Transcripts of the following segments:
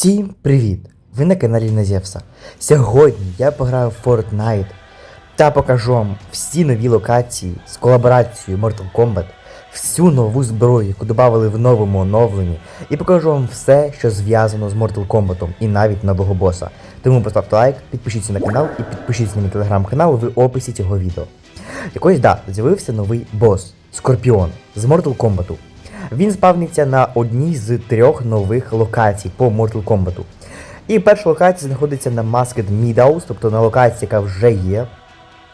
Всім привіт! Ви на каналі Назевса. Сьогодні я пограю в Fortnite та покажу вам всі нові локації з колаборацією Mortal Kombat, всю нову зброю, яку додали в новому оновленні, і покажу вам все, що зв'язано з Mortal Kombat і навіть нового боса. Тому поставте лайк, підпишіться на канал і підпишіться на мій телеграм-канал в описі цього відео. Якось да, з'явився новий бос Скорпіон з Mortal Kombat. Він спавниться на одній з трьох нових локацій по Mortal Kombat. І перша локація знаходиться на Masked Meadows, тобто на локації, яка вже є.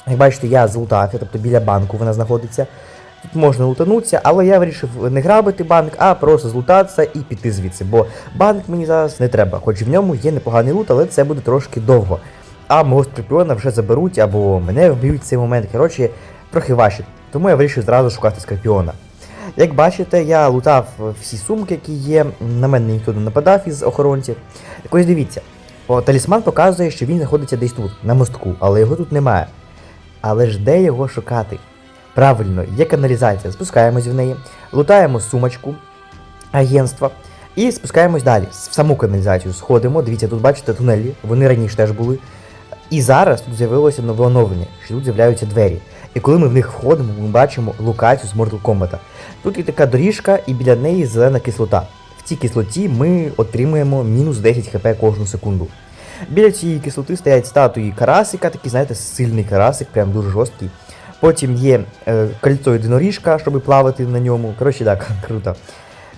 Як бачите, я злутав, тобто біля банку вона знаходиться. Тут можна лутанутися, але я вирішив не грабити банк, а просто злутатися і піти звідси. Бо банк мені зараз не треба, хоч в ньому є непоганий лут, але це буде трошки довго. А мого скорпіона вже заберуть або мене вб'ють в цей момент. Коротше, трохи важче. Тому я вирішив зразу шукати скорпіона. Як бачите, я лутав всі сумки, які є. На мене ніхто не нападав із охоронців. Ось дивіться, о, талісман показує, що він знаходиться десь тут, на мостку, але його тут немає. Але ж де його шукати? Правильно, є каналізація. Спускаємось в неї, лутаємо сумочку агентства і спускаємось далі. В саму каналізацію сходимо. Дивіться, тут бачите тунелі, вони раніше теж були. І зараз тут з'явилося нове оновлення, що тут з'являються двері. І коли ми в них входимо, ми бачимо локацію з Mortal Kombat. Тут є така доріжка, і біля неї зелена кислота. В цій кислоті ми отримуємо мінус 10 хп кожну секунду. Біля цієї кислоти стоять статуї карасика, такий, знаєте, сильний карасик, прям дуже жорсткий. Потім є е, кольцо єдиноріжка, щоб плавати на ньому. Коротше, так, круто.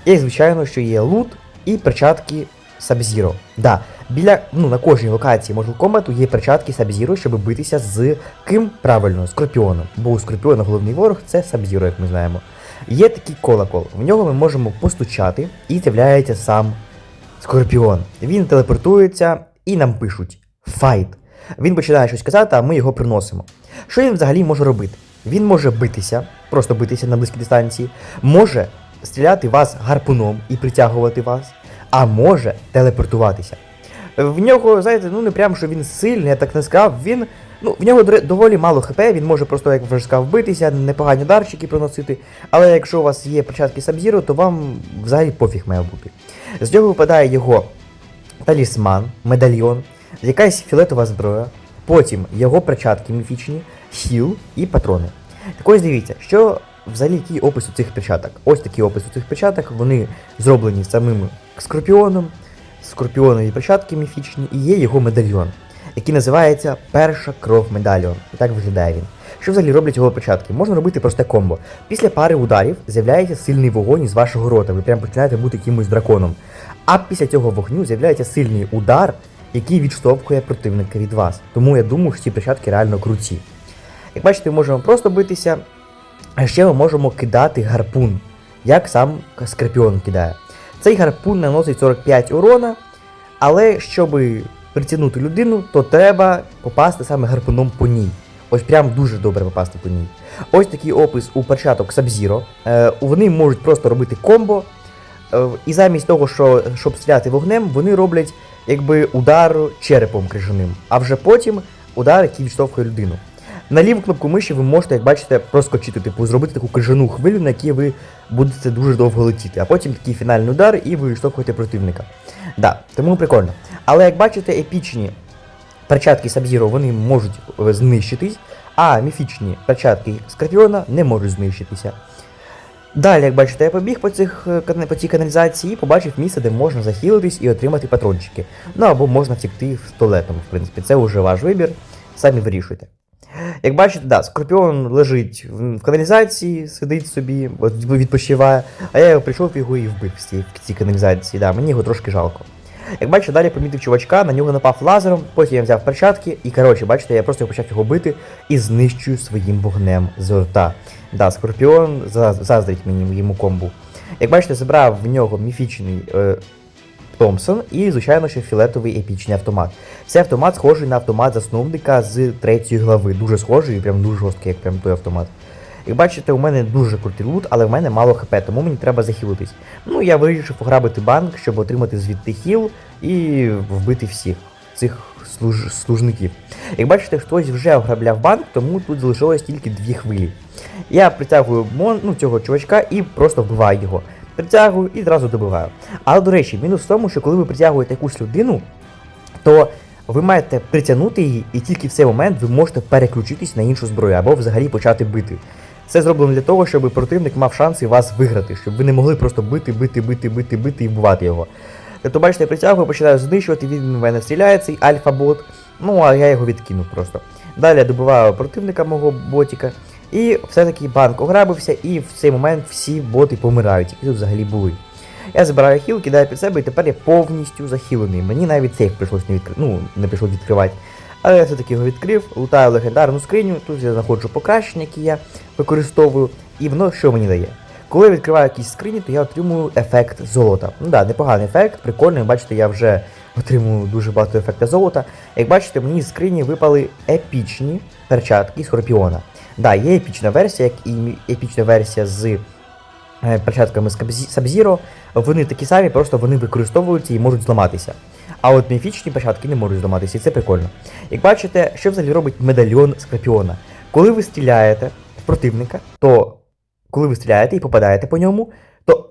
І, звичайно, що є лут і перчатки Sub-Zero. Да, біля, ну, на кожній локації Mortal Kombat є перчатки Sub-Zero, щоб битися з ким правильно, Скорпіоном. Бо у Скорпіона головний ворог це Sub-Zero, як ми знаємо. Є такий колокол. В нього ми можемо постучати, і з'являється сам Скорпіон. Він телепортується і нам пишуть файт. Він починає щось казати, а ми його приносимо. Що він взагалі може робити? Він може битися, просто битися на близькій дистанції, може стріляти вас гарпуном і притягувати вас, а може телепортуватися. В нього, знаєте, ну не прямо, що він сильний, я так не сказав. Він, ну, в нього доволі мало хп, він може просто, як вже сказав, битися, непогані ударчики проносити. Але якщо у вас є початки Сабзіру, то вам взагалі пофіг має бути. З нього випадає його талісман, медальйон, якась фіолетова зброя, потім його перчатки міфічні, хіл і патрони. Так ось дивіться, що взагалі який опис у цих перчаток. Ось такий опис у цих перчаток, вони зроблені самим скорпіоном, скорпіонові перчатки міфічні, і є його медальйон, який називається Перша кров медальйон. І так виглядає він. Що взагалі роблять його перчатки? Можна робити просте комбо. Після пари ударів з'являється сильний вогонь із вашого рота, ви прям починаєте бути якимось драконом. А після цього вогню з'являється сильний удар, який відштовхує противника від вас. Тому я думаю, що ці перчатки реально круті. Як бачите, ми можемо просто битися, а ще ми можемо кидати гарпун, як сам Скорпіон кидає. Цей гарпун наносить 45 урона, але щоб притягнути людину, то треба попасти саме гарпуном по ній. Ось прям дуже добре попасти по ній. Ось такий опис у перчаток Sub-Zero. Е, вони можуть просто робити комбо. Е, і замість того, що, щоб стріляти вогнем, вони роблять якби удар черепом крижаним, а вже потім удар, який відштовхує людину. На ліву кнопку миші ви можете, як бачите, проскочити, типу, зробити таку крижану хвилю, на якій ви будете дуже довго летіти, а потім такий фінальний удар і ви відштовхуєте противника. Да, тому прикольно. Але як бачите, епічні перчатки Сабзіро вони можуть е, знищитись, а міфічні перчатки Скорпіона не можуть знищитися. Далі, як бачите, я побіг по, цих, е, по цій каналізації і побачив місце, де можна захилитись і отримати патрончики. Ну або можна втекти в туалетом, в принципі, це вже ваш вибір, самі вирішуйте. Як бачите, да, Скорпіон лежить в каналізації, сидить собі, відпочиває, а я його прийшов його і вбив в цій, в цій каналізації. Да, мені його трошки жалко. Як бачите, далі помітив чувачка, на нього напав лазером, потім я взяв перчатки, і коротше, бачите, я просто почав його бити і знищую своїм вогнем з рта. Да, Скорпіон заздрить мені йому комбу. Як бачите, забрав в нього міфічний е, Томпсон і, звичайно, ще фіолетовий епічний автомат. Цей автомат схожий на автомат засновника з третьої глави. Дуже схожий і прям дуже жорсткий, як прям той автомат. Як бачите, у мене дуже крутий лут, але в мене мало хп, тому мені треба захилитись. Ну, я вирішив ограбити банк, щоб отримати звідти хіл і вбити всіх цих служ... служників. Як бачите, хтось вже ограбляв банк, тому тут залишилось тільки дві хвилі. Я притягую мон... ну, цього чувачка і просто вбиваю його. Притягую і зразу добиваю. Але, до речі, мінус в тому, що коли ви притягуєте якусь людину, то ви маєте притягнути її, і тільки в цей момент ви можете переключитись на іншу зброю або взагалі почати бити. Це зроблено для того, щоб противник мав шанси вас виграти, щоб ви не могли просто бити, бити, бити, бити, бити і вбивати його. Тобто, бачите, я притягую, починаю знищувати, він в мене стріляє, цей альфа-бот, ну а я його відкинув просто. Далі я добиваю противника мого ботіка, і все-таки банк ограбився, і в цей момент всі боти помирають, які тут взагалі були. Я забираю хіл, кидаю під себе, і тепер я повністю захилений. Мені навіть сейф прийшлось не відкрити. Ну, не прийшлось відкривати. Але я все-таки його відкрив, лутаю легендарну скриню, тут я знаходжу покращення, які я використовую, і воно що мені дає? Коли я відкриваю якісь скрині, то я отримую ефект золота. Ну да, непоганий ефект, прикольний. Бачите, я вже отримую дуже багато ефекта золота. Як бачите, мені з скрині випали епічні перчатки Скорпіона. Да, є епічна версія, як і епічна версія з е, перчатками Сабзіро. Вони такі самі, просто вони використовуються і можуть зламатися. А от міфічні перчатки не можуть зламатися, і це прикольно. Як бачите, що взагалі робить медальйон Скорпіона? Коли ви стріляєте в противника, то коли ви стріляєте і попадаєте по ньому, то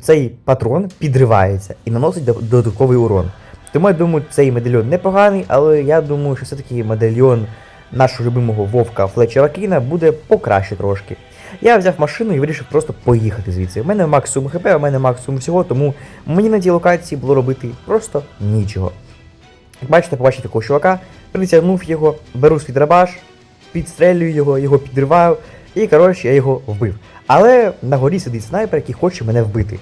цей патрон підривається і наносить додатковий урон. Тому я думаю, цей медальйон непоганий, але я думаю, що все-таки медальйон нашого любимого вовка Флетчера Кіна буде покраще трошки. Я взяв машину і вирішив просто поїхати звідси. У мене максимум хп, у мене максимум всього, тому мені на цій локації було робити просто нічого. Як бачите, побачив такого чувака, притягнув його, беру свій драбаш, підстрелюю його, його підриваю, і коротше я його вбив. Але на горі сидить снайпер, який хоче мене вбити.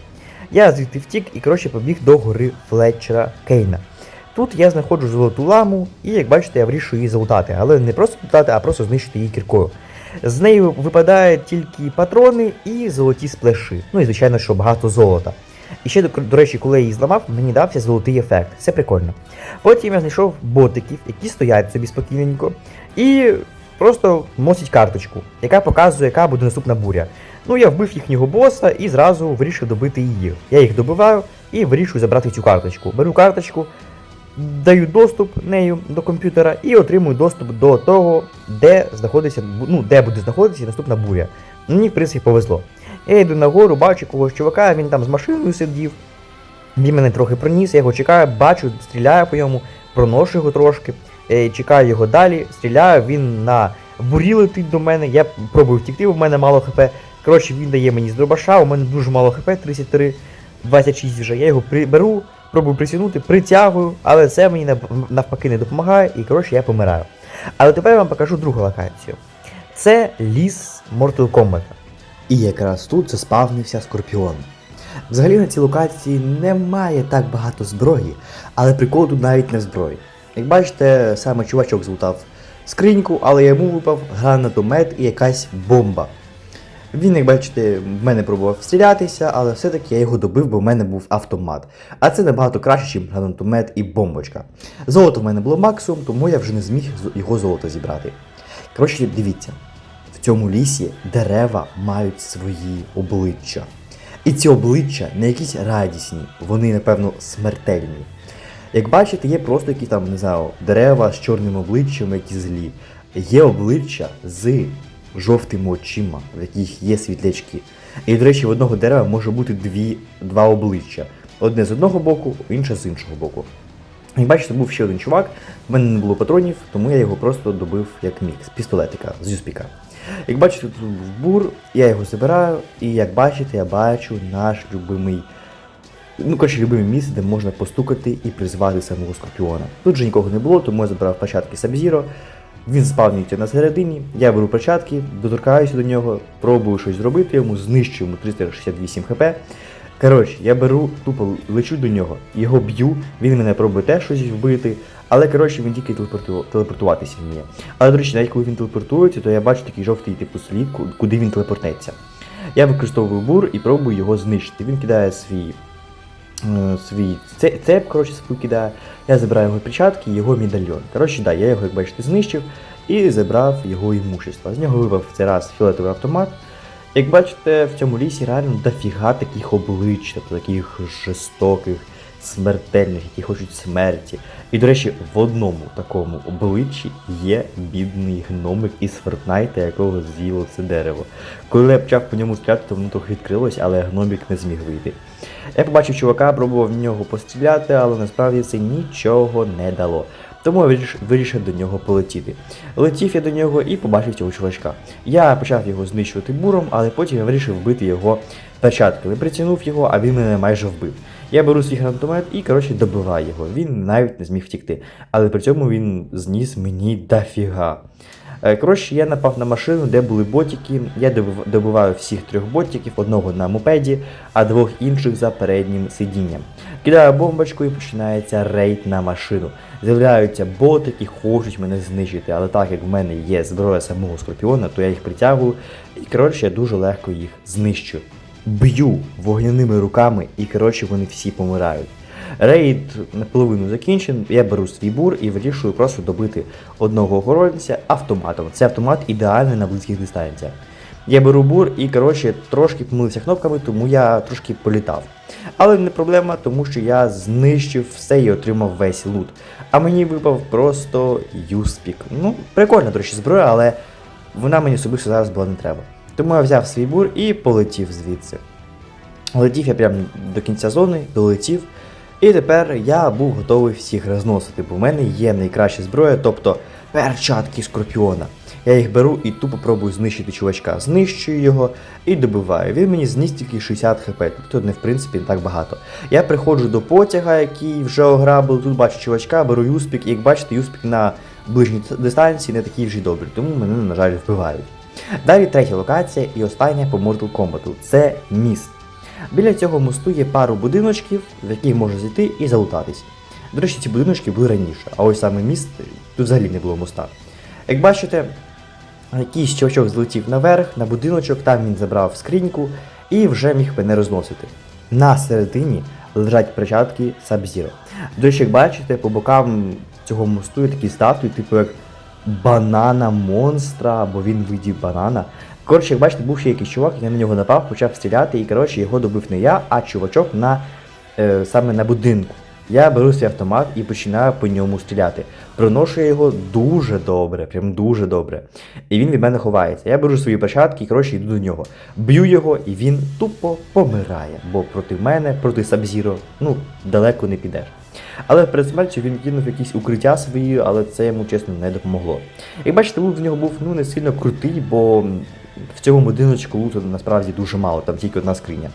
Я звідти втік і коротше побіг до гори Флетчера Кейна. Тут я знаходжу золоту ламу, і як бачите, я вирішую її залутати, але не просто лутати, а просто знищити її кіркою. З неї випадають тільки патрони і золоті сплеши. Ну і звичайно, що багато золота. І ще, до, речі, коли я її зламав, мені дався золотий ефект. Це прикольно. Потім я знайшов ботиків, які стоять собі спокійненько, і просто носять карточку, яка показує, яка буде наступна буря. Ну, я вбив їхнього боса і зразу вирішив добити її. Я їх добиваю і вирішую забрати цю карточку. Беру карточку, даю доступ нею до комп'ютера і отримую доступ до того, де знаходиться, ну, де буде знаходитися наступна буря. Мені, в принципі, повезло. Я йду нагору, бачу когось чувака, він там з машиною сидів. Він мене трохи проніс, я його чекаю, бачу, стріляю по ньому, проношу його трошки, е, чекаю його далі, стріляю, він на бурі летить до мене, я пробую втікти, у мене мало хп. Коротше, він дає мені з дробаша, у мене дуже мало хп, 33, 26 вже. Я його при- беру, пробую присягнути, притягую, але це мені навпаки не допомагає, і коротше я помираю. Але тепер я вам покажу другу локацію. Це ліс Mortal Kombat. І якраз тут заспавнився Скорпіон. Взагалі на цій локації немає так багато зброї, але прикол тут навіть не зброї. Як бачите, саме чувачок злутав скриньку, але йому випав гранатомет і якась бомба. Він, як бачите, в мене пробував стрілятися, але все-таки я його добив, бо в мене був автомат. А це набагато краще, ніж гранатомет і бомбочка. Золото в мене було максимум, тому я вже не зміг його золото зібрати. Коротше, дивіться, в цьому лісі дерева мають свої обличчя. І ці обличчя не якісь радісні, вони, напевно, смертельні. Як бачите, є просто якісь там, не знаю, дерева з чорними обличчями, які злі. Є обличчя з жовтими очима, в яких є світлячки. І, до речі, в одного дерева може бути дві, два обличчя. Одне з одного боку, інше з іншого боку. Як бачите, був ще один чувак, в мене не було патронів, тому я його просто добив як міг, з пістолетика, з юспіка. Як бачите, тут бур, я його забираю, і як бачите, я бачу наш любимий, ну коротше, любиме місце, де можна постукати і призвати самого скорпіона. Тут же нікого не було, тому я забрав початки Сабзіро. Він спавнюється на середині, я беру початки, доторкаюся до нього, пробую щось зробити йому, знищую йому 368 хп. Коротше, я беру, тупо лечу до нього, його б'ю, він мене пробує теж щось вбити, але коротше він тільки телепорту... телепортуватися вміє. Але, до речі, навіть коли він телепортується, то я бачу такий жовтий типу слід, куди він телепортнеться. Я використовую бур і пробую його знищити. Він кидає свій. Е, Свій це- цеп, коротше, свій кидає. Я забираю його перчатки і його медальйон. Коротше, да, я його, як бачите, знищив і забрав його імущество. З нього вибав в цей раз фіолетовий автомат. Як бачите, в цьому лісі реально дофіга таких облич, тобто таких жорстоких, смертельних, які хочуть смерті. І, до речі, в одному такому обличчі є бідний гномик із Фортнайта, якого з'їло це дерево. Коли я почав по ньому стріляти, то воно трохи відкрилось, але гномик не зміг вийти. Я побачив чувака, пробував в нього постріляти, але насправді це нічого не дало. Тому я вирішив до нього полетіти. Летів я до нього і побачив цього чувачка. Я почав його знищувати буром, але потім я вирішив вбити його перчатками. Притягнув його, а він мене майже вбив. Я беру свій гранатомет і, коротше, добиваю його. Він навіть не зміг втікти. Але при цьому він зніс мені дофіга. Е, Коротше, я напав на машину, де були ботики. Я добиваю всіх трьох ботиків, одного на мопеді, а двох інших за переднім сидінням. Кидаю бомбочку і починається рейд на машину. З'являються боти, які хочуть мене знищити, але так як в мене є зброя самого скорпіона, то я їх притягую і коротше я дуже легко їх знищу. Б'ю вогняними руками, і коротше вони всі помирають. Рейд наполовину закінчен, я беру свій бур і вирішую просто добити одного охоронця автоматом. Це автомат ідеальний на близьких дистанціях. Я беру бур і, коротше, трошки помилився кнопками, тому я трошки політав. Але не проблема, тому що я знищив все і отримав весь лут. А мені випав просто юспік. Ну, прикольна, до речі, зброя, але вона мені особисто зараз була не треба. Тому я взяв свій бур і полетів звідси. Летів я прямо до кінця зони, долетів. І тепер я був готовий всіх розносити, бо в мене є найкраща зброя, тобто перчатки скорпіона. Я їх беру і тупо пробую знищити чувачка. Знищую його і добиваю. Він мені зніс тільки 60 хп, тобто не в принципі не так багато. Я приходжу до потяга, який вже ограбив. Тут бачу чувачка, беру юспік, і як бачите, юспік на ближній дистанції не такий вже й добрий, тому мене, на жаль, вбивають. Далі третя локація і остання по Mortal Kombat. Це міст. Біля цього мосту є пару будиночків, в яких можна зайти і залутатись. До речі, ці будиночки були раніше, а ось саме міст тут взагалі не було моста. Як бачите, якийсь чувачок злетів наверх, на будиночок, там він забрав скриньку і вже міг мене розносити. На середині лежать перчатки Sub-Zero. До речі, як бачите, по бокам цього мосту є такі статуї, типу як банана монстра, або він видів банана. Коротше, як бачите, був ще якийсь чувак, я на нього напав, почав стріляти, і коротше його добив не я, а чувачок на, е, саме на будинку. Я беру свій автомат і починаю по ньому стріляти. Проношу я його дуже добре, прям дуже добре. І він від мене ховається. Я беру свої перчатки і коротше йду до нього. Б'ю його, і він тупо помирає. Бо проти мене, проти Сабзіро, ну, далеко не підеш. Але перед смертю він кинув якісь укриття свої, але це йому чесно не допомогло. Як бачите, лут в нього був ну, не сильно крутий, бо в цьому будиночку луту насправді дуже мало, там тільки одна скриня.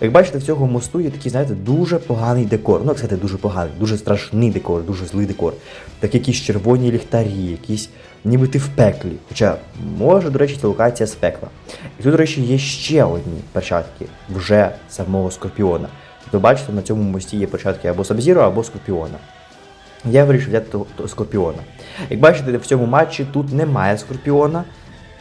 Як бачите, в цього мосту є такий, знаєте, дуже поганий декор. Ну, як сказати, дуже поганий, дуже страшний декор, дуже злий декор. Так якісь червоні ліхтарі, якісь ніби ти в пеклі. Хоча, може, до речі, це локація з пекла. І тут, до речі, є ще одні перчатки вже самого Скорпіона. Тобто, бачите, на цьому мості є перчатки або Сабзіро, або Скорпіона. Я вирішив взяти Скорпіона. Як бачите, в цьому матчі тут немає Скорпіона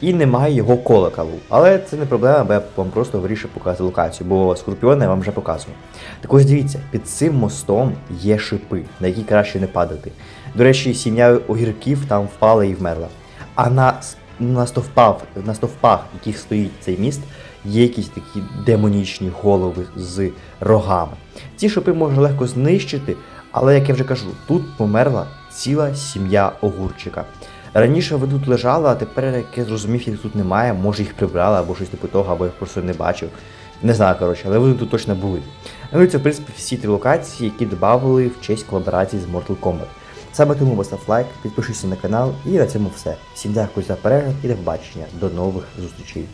і немає його колоколу. Але це не проблема, бо я вам просто вирішив показати локацію, бо Скорпіона я вам вже показував. Так ось дивіться, під цим мостом є шипи, на які краще не падати. До речі, сім'я огірків там впала і вмерла. А на, на, стовпах, на стовпах, яких стоїть цей міст, є якісь такі демонічні голови з рогами. Ці шипи можна легко знищити, але як я вже кажу, тут померла ціла сім'я огурчика. Раніше вони тут лежали, а тепер, як я зрозумів, їх тут немає, може їх прибрали або щось типу того, або їх просто не бачив. Не знаю, коротше, але вони тут точно були. Ну і це, в принципі, всі три локації, які додали в честь колаборації з Mortal Kombat. Саме тому постав лайк, підпишися на канал і на цьому все. Всім дякую за перегляд і до побачення. До нових зустрічей.